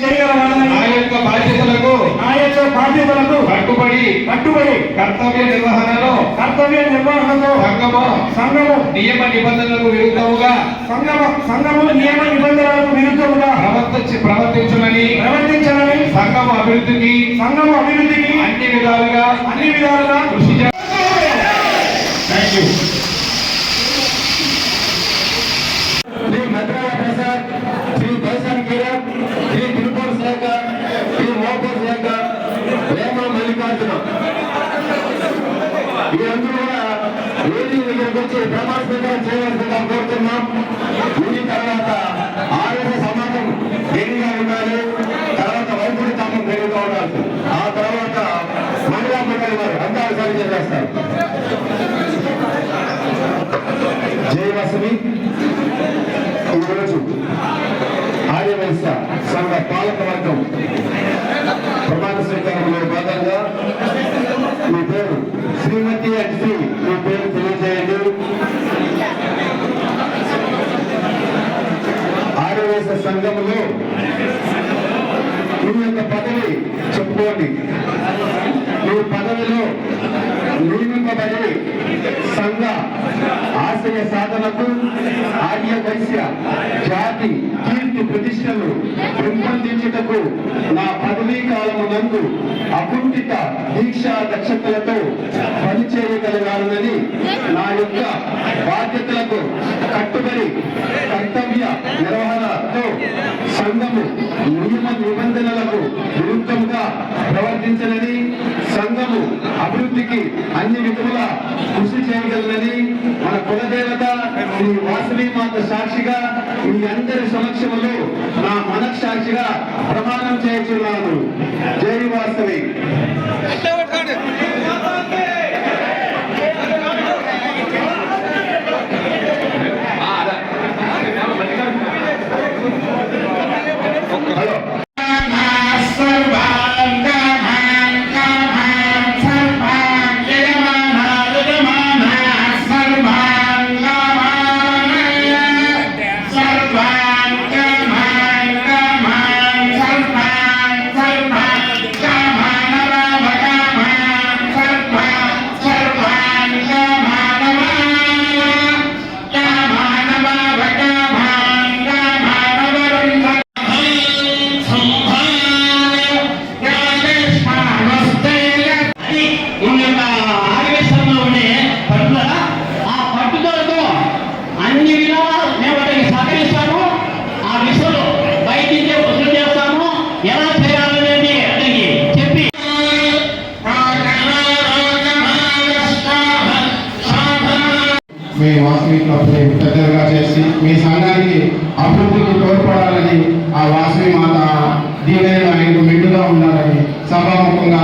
చేయగలవాలని నా యొక్క బాధ్యతలకు నా యొక్క బాధ్యతలకు కట్టుబడి కట్టుబడి కర్తవ్య నిర్వహణలో కర్తవ్య నిర్వహణలో సంఘము సంఘము నియమ నిబంధనలకు విరుద్ధముగా సంఘము సంఘము నియమ నిబంధనలకు విరుద్ధముగా ప్రవర్తించి ప్రవర్తించునని ప్రవర్తించాలని సంఘము అభివృద్ధికి సంఘము అభివృద్ధికి అన్ని విధాలుగా అన్ని విధాలుగా కృషి చే- థ్యాంక్ యూ మల్లికార్జున వీరందరూ కూడా వేది దగ్గరకు వచ్చి ప్రమాణ స్వీకారం చేయవలసిందిగా కోరుతున్నాం. దీని తర్వాత ఆరోగ్య సమాజం దేనిగా ఉండాలి? తర్వాత వైద్యుడి తామం దేనిగా ఉండాలి? ఆ తర్వాత మహిళా మండలి వారు అంతా సరిగ్గా చేస్తారు జయవాసవి ఈరోజు ఆర్యవైశ్య సంఘ పాలక వర్గం ప్రమాణ స్వీకారంలో భాగంగా మీ పేరు శ్రీమతి అండ్ శ్రీ మీ పేరు తెలియజేయండి. ఆర్యవైశ్య సంఘంలో మీ యొక్క పదవి చెప్పుకోండి. ఆర్య వైశ్య జాతి కీర్తి ప్రతిష్టలు పెంపొందించుటకు నా పదవీ కాలము నందు అకుంఠిత దీక్షా దక్షతలతో పనిచేయగలగాలని నా యొక్క బాధ్యతలకు కట్టుబడి కర్తవ్య నిర్వహణతో సంఘము నియమ నిబంధనలకు విరుద్ధంగా ప్రవర్తించనని సంఘము అభివృద్ధికి అన్ని విధముల కృషి చేయగలనని మన కులదేవత శ్రీ వాసవి మాత సాక్షిగా మీ అందరి సమక్షంలో నా మనస్సాక్షిగా ప్రమాణం చేస్తున్నాను మీ వాసవి క్లబ్ని పెద్దగా చేసి మీ సంఘానికి అభివృద్ధికి తోడ్పడాలని ఆ వాసవి మాత దీవైన ఆయనకు మెండుగా ఉండాలని సభాముఖంగా